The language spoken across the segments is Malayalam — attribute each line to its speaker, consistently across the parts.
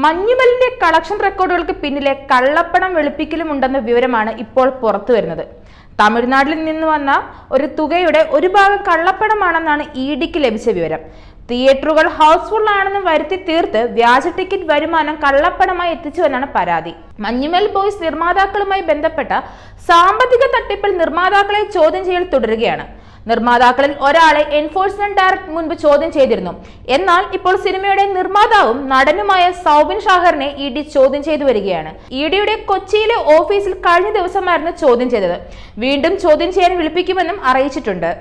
Speaker 1: മഞ്ഞുമലിന്റെ കളക്ഷൻ റെക്കോർഡുകൾക്ക് പിന്നിലെ കള്ളപ്പണം വെളുപ്പിക്കലും ഉണ്ടെന്ന വിവരമാണ് ഇപ്പോൾ പുറത്തു വരുന്നത്. തമിഴ്നാട്ടിൽ നിന്ന് വന്ന ഒരു തുകയുടെ ഒരു ഭാഗം കള്ളപ്പണമാണെന്നാണ് ഇ ഡിക്ക് ലഭിച്ച വിവരം. തിയേറ്ററുകൾ ഹൗസ്ഫുൾ ആണെന്ന് വരുത്തി തീർത്ത് വ്യാജ ടിക്കറ്റ് വരുമാനം കള്ളപ്പണമായി എത്തിച്ചുവെന്നാണ് പരാതി. മഞ്ഞുമൽ ബോയ്സ് നിർമ്മാതാക്കളുമായി ബന്ധപ്പെട്ട സാമ്പത്തിക തട്ടിപ്പിൽ നിർമ്മാതാക്കളെ ചോദ്യം ചെയ്യൽ തുടരുകയാണ്. നിർമ്മാതാക്കളിൽ ഒരാളെ എൻഫോഴ്സ്മെന്റ് ഡയറക്ടർ മുൻപ് ചോദ്യം ചെയ്തിരുന്നു. എന്നാൽ ഇപ്പോൾ സിനിമയുടെ നിർമ്മാതാവും നടനുമായ സൗബിൻ ഷാഹറിനെ ഇ ഡി ചോദ്യം ചെയ്തു വരികയാണ്. ഇ ഡിയുടെ കൊച്ചിയിലെ ഓഫീസിൽ കഴിഞ്ഞ ദിവസമായിരുന്നു ചോദ്യം ചെയ്തത്. വീണ്ടും ചോദ്യം ചെയ്യാൻ വിളിപ്പിക്കുമെന്നും അറിയിച്ചിട്ടുണ്ട്.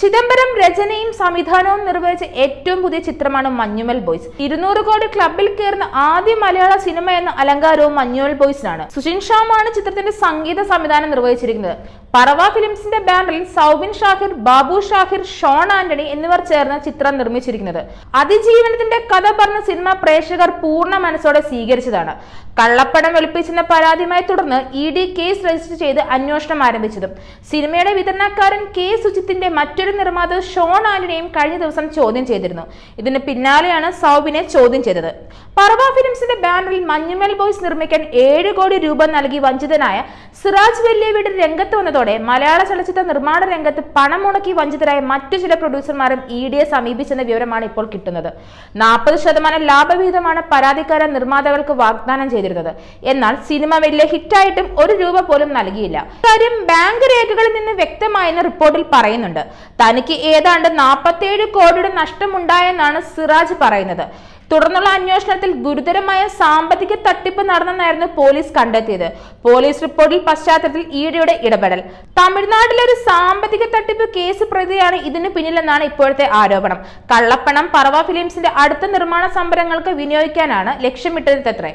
Speaker 1: ചിദംബരം രചനയും സംവിധാനവും നിർവഹിച്ച ഏറ്റവും പുതിയ ചിത്രമാണ് മഞ്ഞുമൽ ബോയ്സ്. ഇരുന്നൂറ് കോടി ക്ലബിൽ കയറുന്ന ആദ്യ മലയാള സിനിമ എന്ന അലങ്കാരവും മഞ്ഞുമൽ ബോയ്സിനാണ്. സുഷിൻ ഷാമാണ് ചിത്രത്തിന്റെ സംഗീത സംവിധാനം നിർവഹിച്ചിരിക്കുന്നത്. പറവ ഫിലിംസിന്റെ ബാനറിൽ സൗബിൻ ഷാഹിർ ബാബു ഷാഹിർ ഷോൺ ആന്റണി എന്നിവർ ചേർന്ന് ചിത്രം നിർമ്മിച്ചിരിക്കുന്നത്. അതിജീവനത്തിന്റെ കഥ പറഞ്ഞ സിനിമ പ്രേക്ഷകർ പൂർണ മനസ്സോടെ സ്വീകരിച്ചതാണ്. കള്ളപ്പണം വെളുപ്പിച്ചെന്ന പരാതിയുമായി തുടർന്ന് ഇ ഡി കേസ് രജിസ്റ്റർ ചെയ്ത് അന്വേഷണം ആരംഭിച്ചതും. സിനിമയുടെ വിതരണക്കാരൻ കെ. സുജിത്തിന്റെ മറ്റൊരു നിർമ്മാതാവ് ഷോൺ ആന്റണിയും കഴിഞ്ഞ ദിവസം ചോദ്യം ചെയ്തിരുന്നു. ഇതിന് പിന്നാലെയാണ് സൗബിനെ ചോദ്യം ചെയ്തത്. പർവ ഫിലിംസിന്റെ ബാനറിൽ മഞ്ഞുമൽ ബോയ്സ് നിർമ്മിക്കാൻ ഏഴ് കോടി രൂപ നൽകി വഞ്ചിതനായ സിറാജ് വെല്ലിയവിടെ രംഗത്ത് വന്നതോടെ മലയാള ചലച്ചിത്ര നിർമ്മാണ രംഗത്ത് പണം മുടക്കി വഞ്ചിതരായ മറ്റു ചില പ്രൊഡ്യൂസർമാരും ഇ ഡിയെ സമീപിച്ചെന്ന വിവരമാണ് ഇപ്പോൾ കിട്ടുന്നത്. നാൽപ്പത് ശതമാനം ലാഭവിഹിതമാണ് പരാതിക്കാരൻ നിർമ്മാതാക്കൾക്ക് വാഗ്ദാനം ചെയ്തിരുന്നത്. എന്നാൽ സിനിമ വലിയ ഹിറ്റായിട്ടും ഒരു രൂപ പോലും നൽകിയില്ല. കാര്യം ബാങ്ക് രേഖകളിൽ നിന്ന് വ്യക്തമായെന്ന് റിപ്പോർട്ടിൽ പറയുന്നുണ്ട്. തനിക്ക് ഏതാണ്ട് നാൽപ്പത്തിയേഴ് കോടിയുടെ നഷ്ടമുണ്ടായെന്നാണ് സിറാജ് പറയുന്നത്. തുടർന്നുള്ള അന്വേഷണത്തിൽ ഗുരുതരമായ സാമ്പത്തിക തട്ടിപ്പ് നടന്നെന്നായിരുന്നു പോലീസ് കണ്ടെത്തിയത്. പോലീസ് റിപ്പോർട്ടിൽ പശ്ചാത്തലത്തിൽ ഈഴയുടെ ഇടപെടൽ. തമിഴ്നാട്ടിലെ ഒരു സാമ്പത്തിക തട്ടിപ്പ് കേസ് പ്രതിയാണ് ഇതിനു പിന്നിലെന്നാണ് ഇപ്പോഴത്തെ ആരോപണം. കള്ളപ്പണം പറവ ഫിലിംസിന്റെ അടുത്ത നിർമ്മാണ സംരംഭങ്ങൾക്ക് വിനിയോഗിക്കാനാണ് ലക്ഷ്യമിട്ടത് അത്രേ